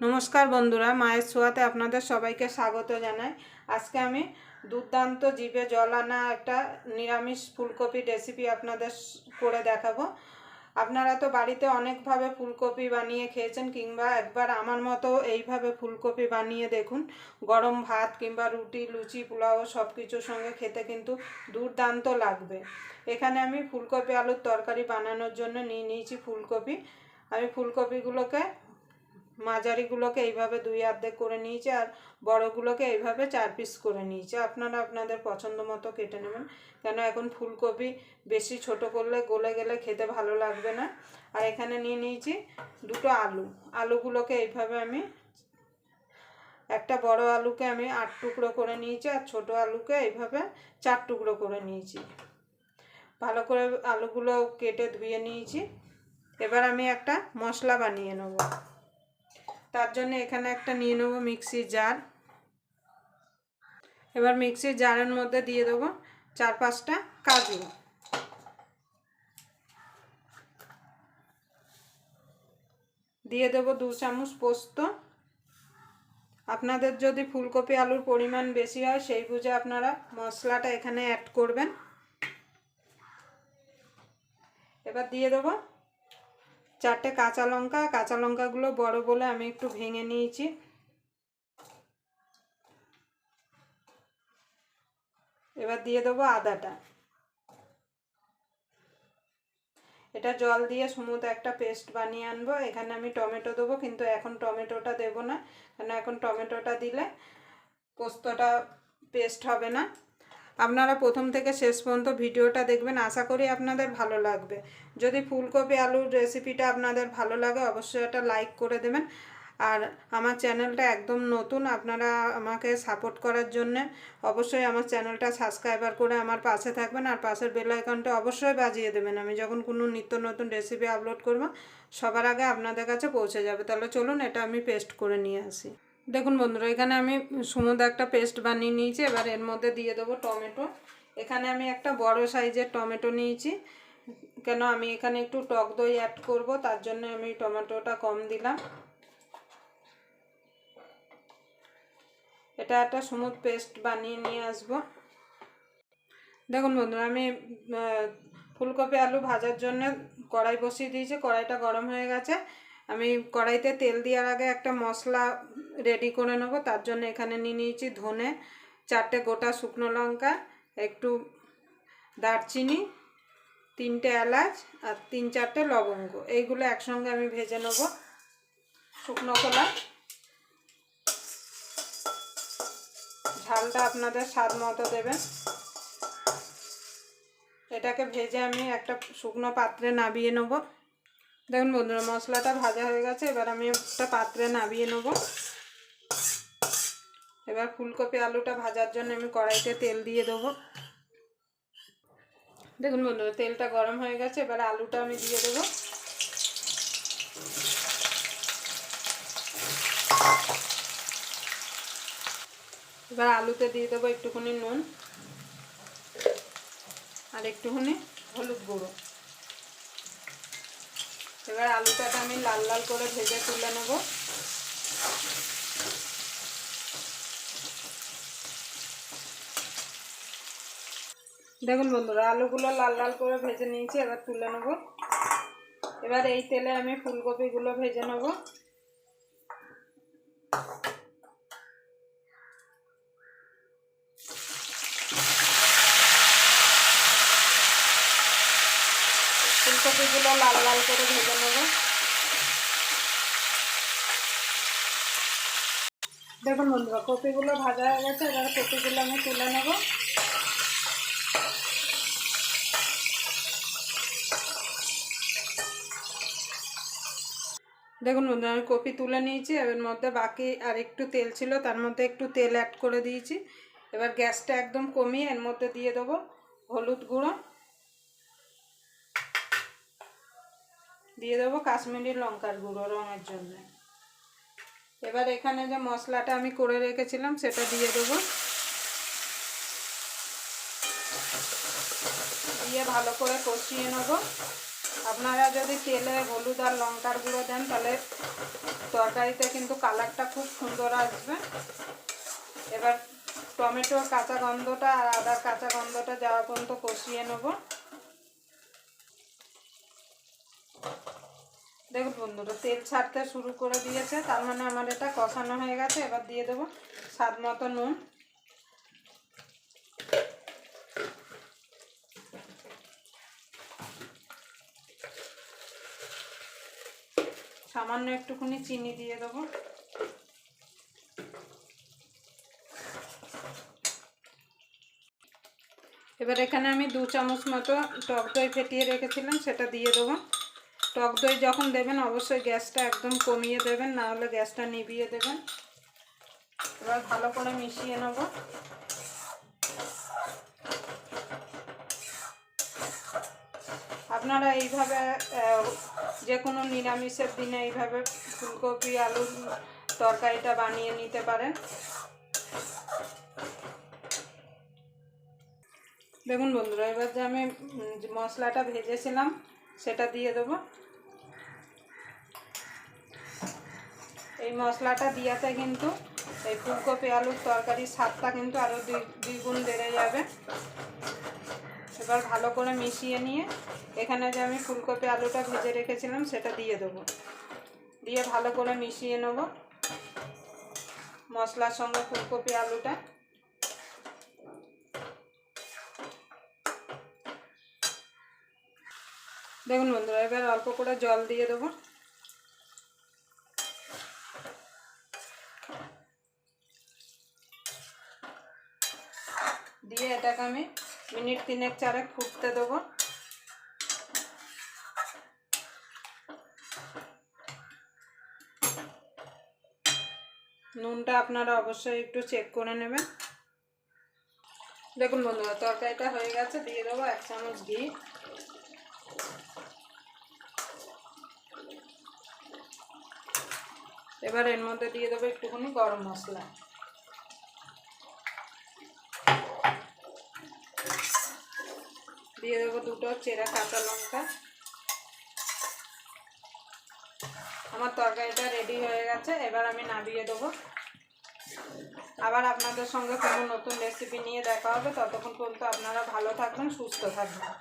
নমস্কার বন্ধুরা, মায়ের ছোঁয়াতে আপনাদের সবাইকে স্বাগত জানাই। আজকে আমি দুর্দান্ত জিভে জল আনা একটা নিরামিষ ফুলকপি রেসিপি আপনাদের করে দেখাবো। আপনারা তো বাড়িতে অনেকভাবে ফুলকপি বানিয়ে খেয়েছেন, কিংবা একবার আমার মতো এইভাবে ফুলকপি বানিয়ে দেখুন। গরম ভাত কিংবা রুটি, লুচি, পোলাও সব কিছুর সঙ্গে খেতে কিন্তু দুর্দান্ত লাগবে। এখানে আমি ফুলকপি আলুর তরকারি বানানোর জন্য নিয়ে নিয়েছি ফুলকপি। আমি ফুলকপিগুলোকে মাঝারিগুলোকে এইভাবে দুই অর্ধেক করে নিয়েছি আর বড়গুলোকে এইভাবে চার পিস করে নিয়েছি। আপনারা আপনাদের পছন্দ মতো কেটে নেবেন। কেন এখন ফুলকপি বেশি ছোট করলে গলে গেলে খেতে ভালো লাগবে না। আর এখানে নিয়ে নিয়েছি দুটো আলু। আলুগুলোকে এইভাবে আমি একটা বড় আলুকে আমি আট টুকরো করে নিয়েছি আর ছোট আলুকে এইভাবে চার টুকরো করে নিয়েছি। ভালো করে আলুগুলো কেটে ধুয়ে নিয়েছি। এবার আমি একটা মশলা বানিয়ে নেব। তার জন্য এখানে একটা নিয়ে নেব মিক্সির জার। এবার মিক্সির জারের মধ্যে দিয়ে দেবো চার পাঁচটা কাজু। দিয়ে দেবো দু চামচ পোস্ত। আপনাদের যদি ফুলকপি আলুর পরিমাণ বেশি হয়, সেই বুঝে আপনারা মশলাটা এখানে অ্যাড করবেন। এবার দিয়ে দেবো চারটে কাঁচা লঙ্কা, কাঁচা লঙ্কাগুলো বড় বলে আমি একটু ভেঙে নিয়েছি। এবার দিয়ে দেবো আদাটা। এটা জল দিয়ে স্মুথ একটা পেস্ট বানিয়ে আনব। এখানে আমি টমেটো দেবো, কিন্তু এখন টমেটোটা দেবো না, কেন এখন টমেটোটা দিলে পোস্তটা পেস্ট হবে না। আপনারা প্রথম থেকে শেষ পর্যন্ত ভিডিওটা দেখবেন। আশা করি আপনাদের ভালো লাগবে। যদি ফুলকপি আলুর রেসিপিটা আপনাদের ভালো লাগে, অবশ্যই একটা লাইক করে দেবেন। আর আমার চ্যানেলটা একদম নতুন, আপনারা আমাকে সাপোর্ট করার জন্যে অবশ্যই আমার চ্যানেলটা সাবস্ক্রাইবার করে আমার পাশে থাকবেন। আর পাশের বেল আইকনটা অবশ্যই বাজিয়ে দেবেন। আমি যখন কোনো নিত্য নতুন রেসিপি আপলোড করব, সবার আগে আপনাদের কাছে পৌঁছে যাবে। তাহলে চলুন, এটা আমি পেস্ট করে নিয়ে আসি। দেখুন বন্ধুরা, এখানে আমি সমুদ্র একটা পেস্ট বানিয়ে নিয়েছি, এবার এর মধ্যে দিয়ে দেবো টমেটো। এখানে আমি একটা বড় সাইজের টমেটো নিয়েছি, কেন আমি এখানে একটু টক দই অ্যাড করব, তার জন্য আমি টমেটোটা কম দিলাম। এটা একটা স্মুথ পেস্ট বানিয়ে নিয়ে আসব। দেখুন বন্ধুরা, আমি ফুলকপি আলু ভাজার জন্য কড়াই বসিয়ে দিয়েছি, কড়াইটা গরম হয়ে গেছে। আমি কড়াইতে তেল দেওয়ার আগে একটা মশলা রেডি করে নেব। তার জন্য এখানে নিয়ে নিয়েছি ধনে, চারটে গোটা শুকনো লঙ্কা, একটু দারচিনি, তিনটে এলাচ আর তিন চারটে লবঙ্গ। এইগুলো একসঙ্গে আমি ভেজে নেব। শুকনো কলা। ঝালটা আপনাদের স্বাদ মতো দেবেন। এটাকে ভেজে আমি একটা শুকনো পাত্রে নাবিয়ে নেব। দেখুন বন্ধুরা, মশলাটা ভাজা হয়ে গেছে, এবার আমি একটা পাত্রে নাবিয়ে নেব। এবার ফুলকপি আলুটা ভাজার জন্য আমি কড়াইতে তেল দিয়ে দেবো। দেখুন বন্ধুরা, তেলটা গরম হয়ে গেছে, এবার আলুটা আমি দিয়ে দেবো। এবার আলুতে দিয়ে দেবো একটুখানি নুন আর একটুখানি হলুদ গুঁড়ো। এবার আলুটাকে আমি লাল লাল করে ভেজে তুলে নেব। দেখুন বন্ধুরা, আলুগুলো লাল লাল করে ভেজে নিয়েছি, এবার তুলে নেব। এবার এই তেলে আমি ফুলকপিগুলো ভেজে নেব। ফুলকপিগুলো লাল লাল করে ভেজে নেব। দেখুন বন্ধুরা, কপিগুলো ভাজা হয়ে গেছে, এবার কপিগুলো আমি তুলে নেব। দেখুন বন্ধুরা, আমি কপি তুলে নিয়েছি, এর মধ্যে বাকি আর একটু তেল ছিল, তার মধ্যে একটু তেল অ্যাড করে দিয়েছি। এবার গ্যাসটা একদম কমিয়ে এর মধ্যে দিয়ে দেবো হলুদ গুঁড়ো। দিয়ে দেবো কাশ্মীরি লঙ্কার গুঁড়ো রঙের জন্য। এবার এখানে যে মশলাটা আমি করে রেখেছিলাম, সেটা দিয়ে দেবো। দিয়ে ভালো করে কষিয়ে নেব। আপনারা যদি তেলে হলুদ আর লঙ্কার গুঁড়ো দেন, তাহলে তরকারিতে কিন্তু কালারটা খুব সুন্দর আসবে। এবার টমেটোর কাঁচা গন্ধটা আর আদার কাঁচা গন্ধটা যাওয়া পর্যন্ত কষিয়ে নেব। দেখুন বন্ধুরা, তেল ছাড়তে শুরু করে দিয়েছে, তার মানে আমার এটা কষানো হয়ে গেছে, এবার দিয়ে দেবো স্বাদ মতো নুন। সামান্য একটুখানি চিনি দিয়ে দেবো। এবার এখানে আমি দু চামচ মতো টক দই ফেটিয়ে রেখেছিলাম, সেটা দিয়ে দেবো। টক দই যখন দেবেন, অবশ্যই গ্যাসটা একদম কমিয়ে দেবেন, না হলে গ্যাসটা নিভিয়ে দেবেন। এবার ভালো করে মিশিয়ে নেব। আপনারা এইভাবে যে কোনো নিরামিষের দিনে এইভাবে ফুলকপি, আলুর তরকারিটা বানিয়ে নিতে পারেন। দেখুন বন্ধুরা, এবার যে আমি মশলাটা ভেজেছিলাম, সেটা দিয়ে দেবো। এই মশলাটা দিয়াতে কিন্তু এই ফুলকপি, আলুর তরকারির স্বাদটা কিন্তু আরও দুই দ্বিগুণ বেড়ে যাবে। এবার ভালো করে মিশিয়ে নিয়ে এখানে যে আমি ফুলকপি, আলুটা ভেজে রেখেছিলাম, সেটা দিয়ে দেবো। দিয়ে ভালো করে মিশিয়ে নেব মশলার সঙ্গে ফুলকপি, আলুটা। দেখুন বন্ধুরা, এবার অল্প করে জল দিয়ে দেবো দিয়ে এটাকে আমি মিনিট তিনেক চারেক ফুটতে দেবো। নুনটা আপনারা অবশ্যই একটু চেক করে নেবেন। দেখুন বন্ধুরা, তরকারিটা হয়ে গেছে, দিয়ে দেবো এক চামচ ঘি। এবার এর মধ্যে দিয়ে দেবো একটুখানি গরম মশলা। দিয়ে দেবো দুটো চেরা কাঁচা লঙ্কা। আমার তরকারিটা রেডি হয়ে গেছে, এবার আমি নামিয়ে দেবো। আবার আপনাদের সঙ্গে কোনো নতুন রেসিপি নিয়ে দেখা হবে, ততক্ষণ পর্যন্ত আপনারা ভালো থাকবেন, সুস্থ থাকবেন।